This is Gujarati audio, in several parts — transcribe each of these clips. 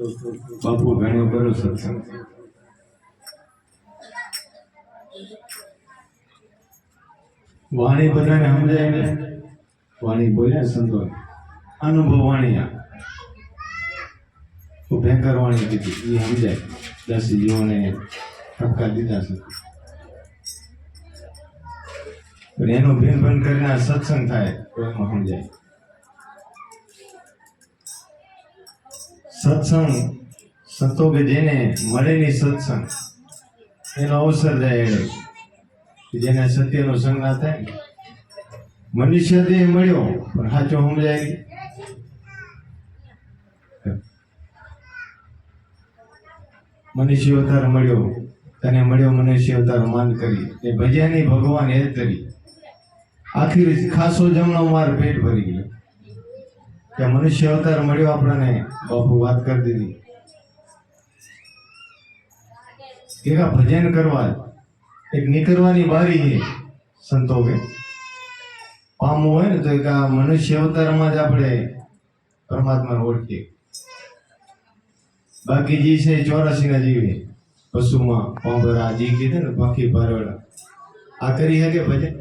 બાપુ, ઘણો કરો સત્સંગ વાણી બધાને સમજાય ને? વાણી બોલ્યા સંતો અનુભવ વાણી આ. તો ભયંકર વાણી કીધી. એ સમજાય. દસ જીવોને ઠપકા દીધા છે. પણ એનો ભીન ભીન કરીને સત્સંગ થાય તો એમાં સમજાય. સત્સંગ સંતો કે જેને મળેલી સત્સંગ, એનો અવસર રહેલો જેને સત્યનો સંગ ના થાય. મનુષ્ય દેહ મળ્યો, પણ સાચો સમજાય. મનુષ્ય અવતાર મળ્યો, તને મળ્યો મનુષ્ય અવતાર માન કરી. એ ભજ્યાની ભગવાન એ કરી. આખી ખાસો જમણો માર પેટ ભરી ગયો. કે મનુષ્ય અવતાર મળ્યો આપણને? બાપુ વાત કરી દીધી. એવા ભજન કરવા એક નીકળવાની બારી છે સંતો કે પામવું હોય ને તો એક આ મનુષ્ય અવતારમાં જ આપણે પરમાત્માને ઓળખીએ. બાકી જે છે ચોરાસી ના જીવે. પશુમાં પાંભરા જી કીધે ને બાકી ભરવડા આ કરી શકે ભજન?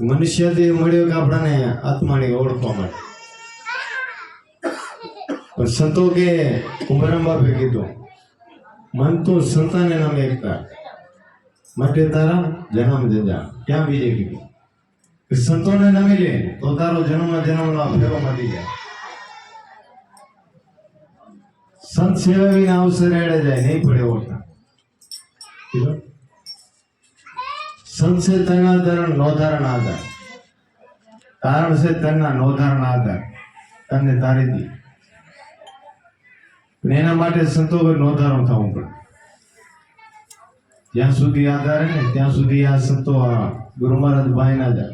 મનુષ્ય દેહ મળ્યો કે આપણાને આત્માને ઓળખવા માટે? પણ સંતો કે કુંભરામ બાપે કીધું, મન તો સંતાને નામે એકતા માટે તારા જન્મ જજા ક્યાં બીજે કીધું, કે સંતોને નમી લે, તો તારો જન્મ જન્મનો આ ફેરો મળી જાય. સંત સેવા વિના અવસર એડે જાય, નહીં પડે ઓળખા કીધું તેના ધરણ નો ધારણ આધાર. કારણ છે તેના નો ધારણ આધાર. તને તારી દી. એના માટે સંતો નો ધારણ થવું પડે. જ્યાં સુધી આધાર ને, ત્યાં સુધી આ સંતો ગુરુ મહારાજ ભાઈ ના જાય.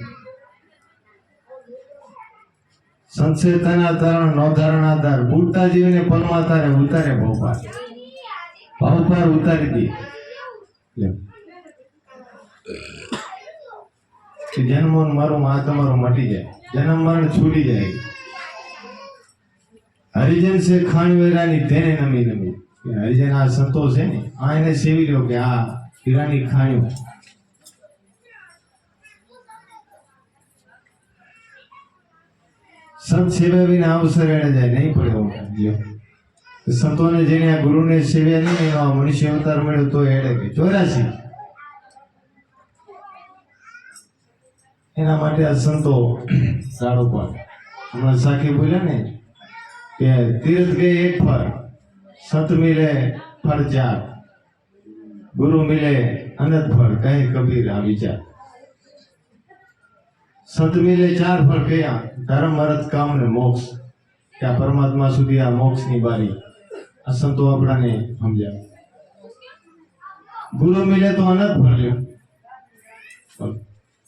સંત છે તના નો ધારણ આધાર. બુડતા જીવને પલમાં તારે ઉતારે ભવપાર ભવપાર ઉતારી દે. કે જન્મ મારો આ તમારો મટી જાય. જન્મ મરણ છૂટી જાય. હરિજન છે ખાણ વેરાની તેને નમી નમી. હરિજન આ સંતો છે ને, આ એને સેવી લ્યો કે આ હીરાની ખાણ્યું સંત સેવા વિના અવસર એડે જાય, નહીં પડે. સંતોને જેને આ ગુરુને સેવ્યા નહીં, એવા મનુષ્ય અવતાર મળ્યો તો એડે કે ચોરાસી એના માટે આ સંતો સારું પણ. હમણાં સાખી બોલ્યા ને કે તીર્થ ગઈ એક ફર સંત મિલે ચાર ગુરુ મિલે અનંત ફળ કહે કબીર આ વિચાર સંત મિલે ચાર ફળ કયા, ધર્મ, અર્થ, કામ ને મોક્ષ. આ પરમાત્મા સુધી આ મોક્ષની બારી. આ સંતો આપણાને સમજ્યા. ગુરુ મિલે તો અનંત ફળ લ્યો.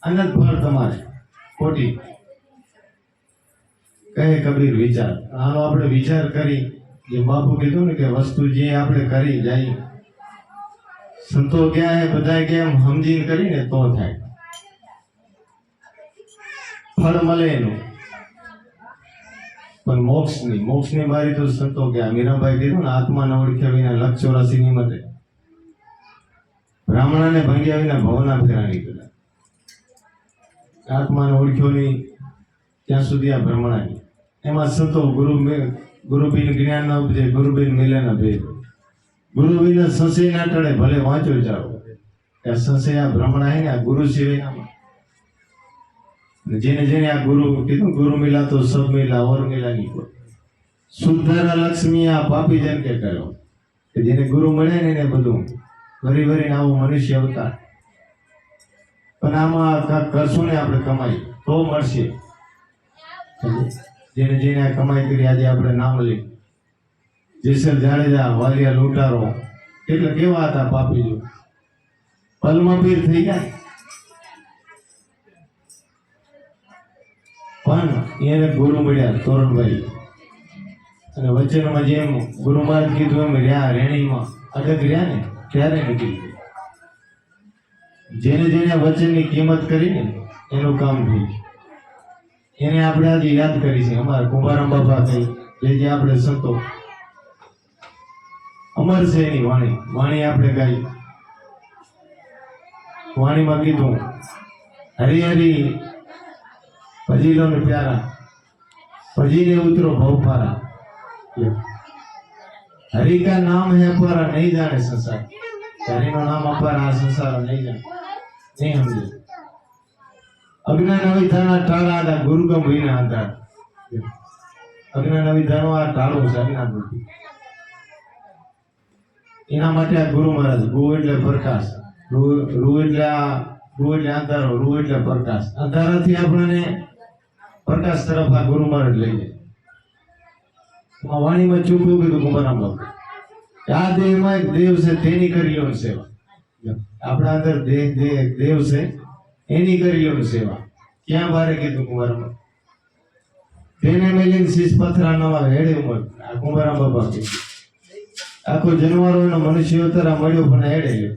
અનંત ફળ તમારે ખોટી. કહે કબીર વિચાર. હાલો આપણે વિચાર કરી, જે બાપુ કીધું ને કે વસ્તુ જે આપણે કરી જાય, સંતો ક્યાં હે બધા કેમ સમજીને કરીને તો થાય. ફળ મળે એનું. પણ મોક્ષ નહીં. મોક્ષની બારી તો સંતો ગયા મીરાબાઈ કીધું ને આત્મા ન ઓળખ્યા વિના લક્ષ ચોરાસી ની મતે બ્રાહ્મણાને ભાંગ્યા વિના ભવના ફેરા નીકળ્યા આત્માને ઓળખ્યો નહીં, ત્યાં સુધી આ ભ્રમણાની એમાં સંતો ગુરુ ગુરુબીન ગુરુબિન જ્ઞાન ના ઉપજે, ગુરુબીન મિલન ભેદ. ગુરુબીન સંશય ના ટળે, ભલે વાંચો જાઓ. ત્યાં સંશય, આ ભ્રમણા હે ને, આ ગુરુ સિવાય જેને જેને આ ગુરુ કીધું, ગુરુ મિલા તો સબ મિલા, ઓર મિલા નહીં સુધારા લક્ષ્મી આ પાપી જન કે કર્યો. કે જેને ગુરુ મળે ને એને બધું. વરી ભરીને આવું મનુષ્ય અવતાર. પણ આમાં કાંઈક કરશું ને આપણે કમાઈ. તો મળશે. જેને જેને આ કમાઈ કરી આજે આપણે નામ લઈ જેસલ જાડેજા, વાલિયા લૂંટારો. એટલે કેવા હતા પાપી જો પલમાં પીર થઈ જાય પણ એને ગુરુ મળ્યા, તોરણભાઈ. અને વચનમાં જેમ ગુરુ મહારાજ કીધું એમ, રહ્યા, રેણીમાં. અડગ રહ્યા ને ત્યારે નીકળી? ગયા જેને જેને વચનની કિંમત કરી ને એનું કામ થયું. એને આપણે આજે યાદ કરી છે, અમારા કુંભારામ બાપા થઈ જે જે આપણે સંતો. અમર છે એની વાણી. વાણી આપણે ગાઈ. વાણીમાં કીધું, હરી હરી ભજીલો ને પ્યારા ભજીને ઉતરો ભવ પારા હરિકા નામ હે અપારા નહીં જાણે સંસાર. હરિનું નામ અપારા આ સંસાર નહીં જાણે. અજ્ઞાન અવિધાના ટાળા આડા ગુરુગમ અજ્ઞાન અવિધાનો આ ટાળો છે અજ્ઞાન વૃત્તિ એના માટે આ ગુરુ મહારાજ, ગુ એટલે પ્રકાશ. રૂ રૂ એટલે આ, ગુ એટલે અંધારો રૂ એટલે પ્રકાશ. અંધારાથી આપણને પ્રકાશ તરફ આ ગુરુ મહારાજ લઈ જાય. વાણીમાં ચૂકવું કીધું કુમારામ બાપુ આ દેહમાં એક દેવ છે, તેની કરી સેવા. આપણા અંદર દેવ છે, એની કરી લેવું સેવા. ક્યાં ભારે કીધું કુંવારમાં તેને મેલીને શીશ પથરા નવા હેડે ઉમર. આ કુંભારામ બાબા કીધું આખો જનવારો એનો મનુષ્ય અવતાર મળ્યો પણ હેડે ગયો.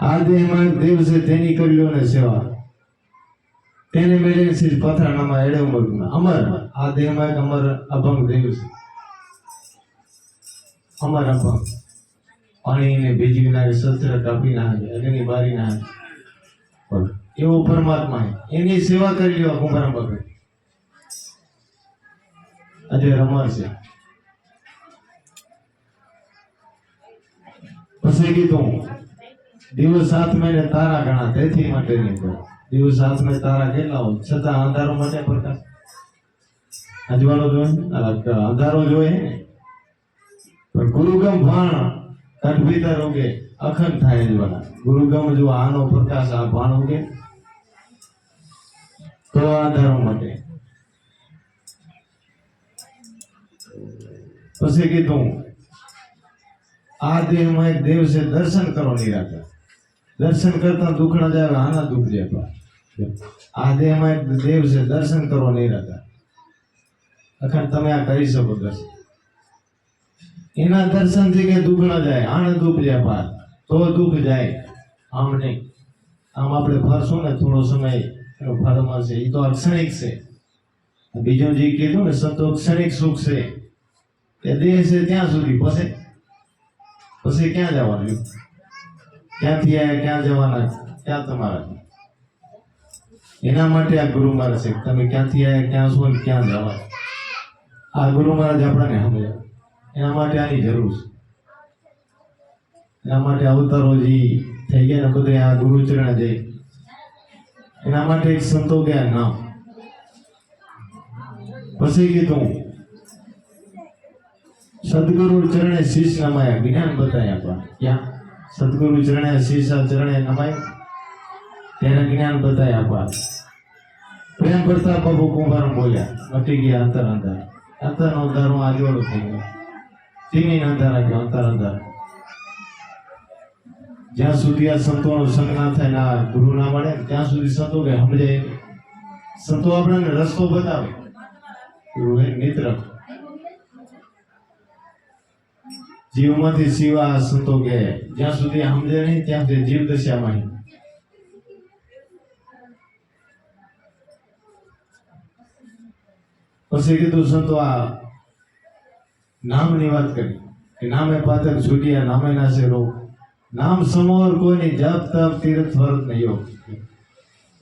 આ દેહમાં દેવ છે, તેની કરી લો ને સેવા. તેને મેળે શ્રી પથરાણામાં હેડે ઉમર. અમર. આ દેહમાં એક અમર અભંગ દેવ છે. અમર અભંગ પાણીને ભીજી નાખે શસ્ત્ર કાપી નાખે, અગ્નિ બારી નાખે. બોલો. એવો પરમાત્મા એની સેવા કરી લેવા કુંભારામ બાપે. આજે રમર છે પછી કીધું, દિવસ સાત મહિને તારા ગણા, તેથી માટે નહીં કરો દિવસ સાત મહિને તારા કેટલા હોય? છતાં અંધારો માટે પ્રકાશ. અજવાળો જોઈએ અંધારો જોઈએ ને? પણ ગુરુગમ ભાણ કલ્પિતા ઉગે અખંડ થાય અજવાળા ગુરુગમ જો આનો પ્રકાશ આ ભાણ ઉગે તો આ ધર્મ માટે. પછી કીધું, આ દેહમાં એક દેવ છે, દર્શન કરો નિરાકર. દર્શન કરતા દુઃખ ના જાય આના દુઃખ જાય પણ આ દેહમાં એક દેવ છે, દર્શન કરો નિરાકર. અખંડ તમે આ કરી શકો દર્શન. એના દર્શનથી કે દુઃખ ના જાય, આને દુઃખ જાય પાર તો દુઃખ જાય. આમ નહીં. આમ આપણે ફરશું ને થોડો સમય એનો છે. એ તો અક્ષણિક છે. બીજું જે કીધું ને, સંતો ક્ષણિક સુખ છે. એ દેહ છે ત્યાં સુધી. પછી? પછી ક્યાં જવાનું? ક્યાંથી આયા? ક્યાં જવાના? ક્યાં તમારા? એના માટે આ ગુરુ મહારાજ છે. તમે ક્યાંથી આયા? ક્યાં છો ને ક્યાં જવા આ ગુરુ મહારાજ આપણને સમજાવે. એના માટે આની જરૂર છે. એના માટે અવતારો જે થઈ ગયા ને બધે આ ગુરુ જે. એના માટે એક સંતો ગયા નામ. પછી કીધું, સદગુરુ ચરણે શીશ નમાયા. જ્ઞાન બતાયા પણ. ક્યાં? સદગુરુ ચરણે શીશ ચરણે નમાય. તેને જ્ઞાન બતાયા પણ. પ્રેમ કરતા બાબુ કુંભાર બોલ્યા, મટી ગયા અંતર અંતર અંતર ધર્મ આજવાળું થઈ ગયું. તીની અંધાર ગયો અંતર અંધાર જ્યાં સુધી આ સંતોનો સંગ ના થાય ના ગુરુ ના મળે, ત્યાં સુધી સંતો કે સમજે. સંતો આપણને રસ્તો બતાવે. મિત્ર જીવમાંથી સિવા સંતો કે જ્યાં સુધી સમજે નહીં, ત્યાં સુધી જીવ દશામાં. પછી કીધું સંતો, આ નામની વાત કરી. કે નામે પાતક છૂટ્યા, નામે નાશે રોગ. નામ સમોર કોઈની જાપ, તાપ, તીર્થ વર્ત નહીં યોગ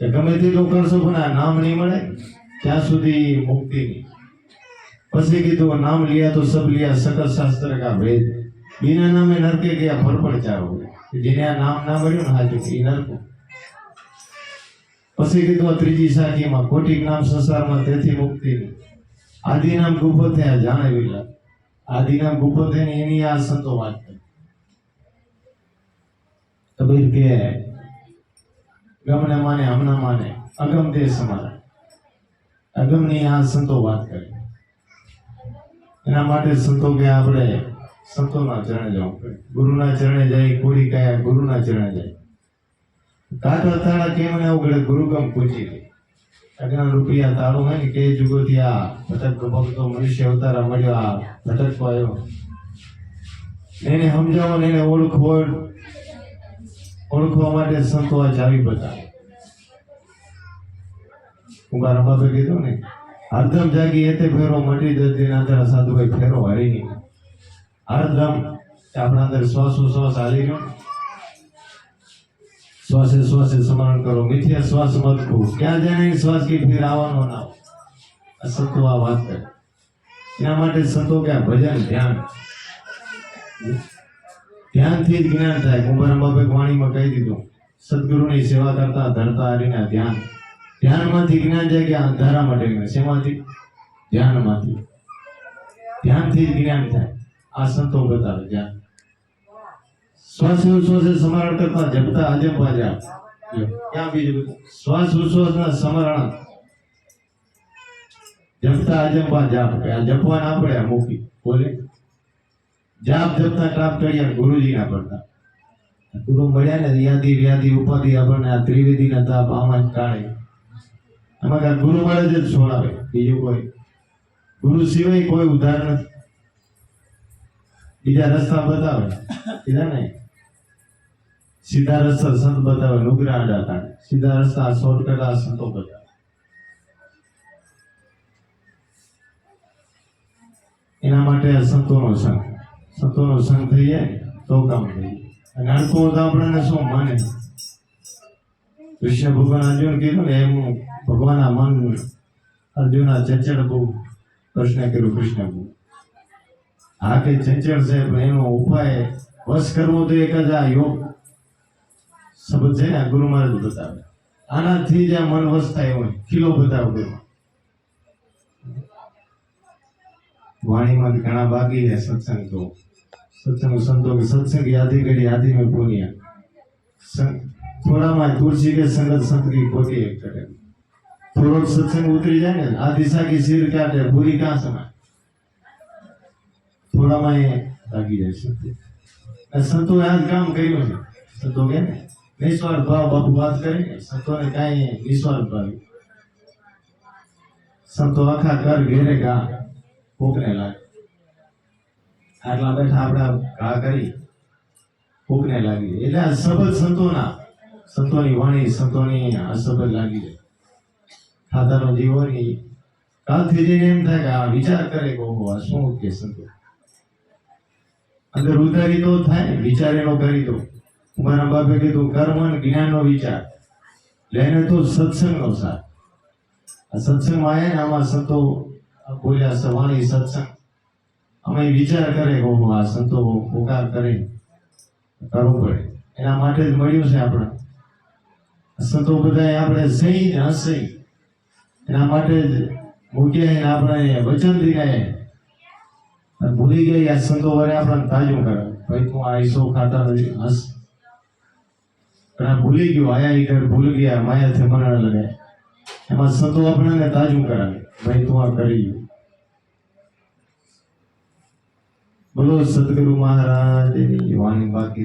કે ગમે તેટલું કરશો, પણ આ નામ નહીં મળે. ત્યાં સુધી મુક્તિ નહીં. પછી કીધું નામ લિયા તો સબ લ્યા, સકલ શાસ્ત્ર કા ભેદ. બિના નામે નરકે ગયા ફરફડ ચારો જેને આ નામ ના મળ્યું ને હાજુ એ નરકો. પછી કીધું ત્રીજી સાખીમાં કોટિક નામ સંસારમાં તેથી મુક્તિ આદિ નામ ગુફો થયા, જાણે વિલા આદિ ભૂપતે એની આ સંતો વાત કરી. કબીર કે, ગમને માને હમણાં માને, અગમ દેશ સમારા અગમની આ સંતો વાત કરી. એના માટે સંતો કે આપણે સંતોના ચરણે જવું ગુરુના ચરણે જાય, કોરી કયા ગુરુના ચરણે જાય. કાંઠા તાળા કેમ ને ઉગડે, ગુરુગમ પૂછી અજ્ઞાન રૂપિયા તારું હોય કે જુગો થયા ભટક ભક્તો મનુષ્ય અવતારા મળ્યો, આ ભટકતો પાયો એને સમજાવો એને ઓળખવો, ઓળખવા માટે સંતો આ ચાવી બતાવે કુંભાર બાપે કીધું ને હરદમ જાગી એતે ફેરો, મટી જતી ના તારા સાધુભાઈ ફેરો હરી નહીં હરદમ આપણા અંદર શ્વાસોશ્વાસ હાલી ગયો. શ્વાસે શ્વાસે સ્મરણ કરો. મિથ્યા શ્વાસ મત ખો ક્યાં જાય શ્વાસ કે ફેર આવવાનો ના. આ સંતો આ વાત કરે એના માટે સંતો કે ભજન, ધ્યાન. ધ્યાનથી જ જ્ઞાન થાય. કુંભારામ બાપે વાણીમાં કહી દીધું, સદગુરુની સેવા કરતા ધરતા હરીના ધ્યાન. ધ્યાનમાંથી જ્ઞાન જાય કે અંધારા માટે શેમાંથી? ધ્યાનમાંથી. ધ્યાનથી જ જ્ઞાન થાય. આ સંતો બતાવે. ધ્યાન. શ્વાસ વિશ્વાસ સમારણ કરતા જપતા આજે પાજા ક્યાં બીજું શ્વાસ શ્વાસ ના સ્મરણ જપતા અજંપા જાપ જપવાના આપણે મૂકી. બોલે? જાપ, જપતા ટાપ ચડ્યા ગુરુજી ના પડતા. ગુરુ મળ્યા ને યાદી, વ્યાધિ, ઉપાધિ આપણને આ ત્રિવેદીના તાપ આમાં જ કાઢે. આમાં કાંઈ ગુરુ મળે જ છોડાવે. બીજું કોઈ. ગુરુ સિવાય કોઈ ઉધાર નથી. બીજા રસ્તા બતાવે. કીધા ને? સીધા સંત બતાવે નુગરા આડા કાઢે સીધા રસ્તા શોર્ટકટ આ સંતો બતાવે એના માટે આ સંતોનો સંગ સંતોનો સંગ થઈ જાય તો કામ થઈ અને અડકું તો આપણને શું માને કૃષ્ણ ભગવાન અર્જુન કીધું ને એમ ભગવાનના મન અર્જુનના ચંચળ બહુ કૃષ્ણ કર્યું કૃષ્ણ બહુ હા કે ચંચળ છે પણ એનો ઉપાય વશ કરવો તો એક જ આ યોગ સબંધ છે ને આ ગુરુ મહારાજ બતાવે આનાથી જ આ મન વશ થાય હોય ખીલો બતાવે વાણીમાં ઘણા બાકી છે સત્સંગ તો. સત્સંગ સંતો કે સત્સંગ યાદી કરી યાદી મેં પોનિયા થોડામાં તુલસી કે સંગત સંતરી પોતી એક કરે. થોડોક સત્સંગ ઉતરી જાય ને આધી સાકી શીર કાઢે પૂરી કાં સમાય થોડામાં એ લાગી જાય સંતો સંતો આ કામ કર્યું છે. સંતો કે ને નિસ્વાર્થ ભાવ બાપુ વાત કરી, સંતોને કાંઈ નિસ્વાર્થ ભાવ. સંતો આખા ઘર ઘેરે ગા કોકને લાગે. આટલા બેઠા આપણા ઘા કરી કોકને લાગી એટલે આ સબલ સંતોના, સંતોની વાણી, સંતોની આ સબલ લાગી જાય. ખાતાનો જીવોની કાલથી જઈને એમ થાય કે આ વિચાર કરે ઓહો, આ શું કે સંતો? અંદર ઉતારી તો થાય વિચાર એનો કરી દો. મારા બાપે કીધું, કર્મ અને જ્ઞાનનો વિચાર. લઈને તો સત્સંગનો સાર. આ સત્સંગમાં આવ્યા ને, આમાં સંતો બોલ્યા સવાણી સત્સંગ. અમે વિચાર કરે કે આ સંતો પોકાર કરે કરવું પડે. એના માટે જ મળ્યું છે આપણે. સંતો બધા આપણે સહી ને અસહી એના માટે જ મૂક્યા આપણે વચન દીધા ભૂલી આ સંતો વરે આપણને તાજું કરે ભાઈ, તું આ ઈસો ખાતા નથી હસ. પણ આ ભૂલી ગયો, આયા ઘર ભૂલ ગયા, માયાથી મને મરણ લગાય એમાં સંતો આપણને તાજું કરાવે. ભાઈ, તું આ કરી બોલો, સદગુરુ મહારાજની વાણી બાકી